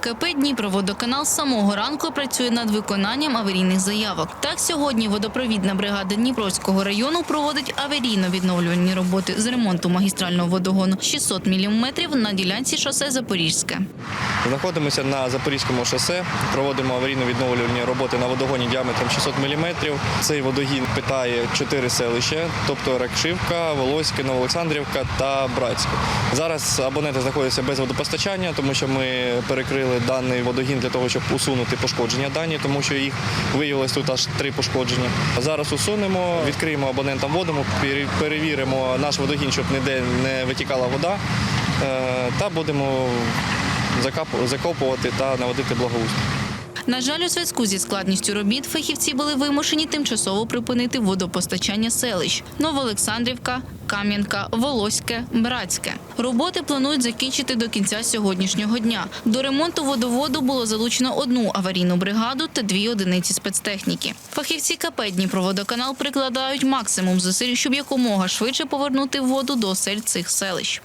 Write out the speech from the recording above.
КП Дніпроводоканал з самого ранку працює над виконанням аварійних заявок. Так, сьогодні водопровідна бригада Дніпровського району проводить аварійно-відновлювальні роботи з ремонту магістрального водогону 600 мм на ділянці шосе Запорізьке. Знаходимося на Запорізькому шосе, проводимо аварійно-відновлювальні роботи на водогоні діаметром 600 мм. Цей водогін питає чотири селища, тобто Ракшивка, Волоське, Новоолександрівка та Братське. Зараз абоненти знаходяться без водопостачання, тому що ми перекрили даний водогін для того, щоб усунути пошкодження дані, тому що їх виявилось тут аж три пошкодження. Зараз усунемо, відкриємо абонентам воду, перевіримо наш водогін, щоб ніде не витікала вода, е, та будемо закопувати та наводити благоустрій. На жаль, у зв'язку зі складністю робіт фахівці були вимушені тимчасово припинити водопостачання селищ Новоолександрівка, Кам'янка, Волоське, Братське. Роботи планують закінчити до кінця сьогоднішнього дня. До ремонту водоводу було залучено одну аварійну бригаду та дві одиниці спецтехніки. Фахівці КП Дніпроводоканал прикладають максимум зусиль, щоб якомога швидше повернути воду до осель цих селищ.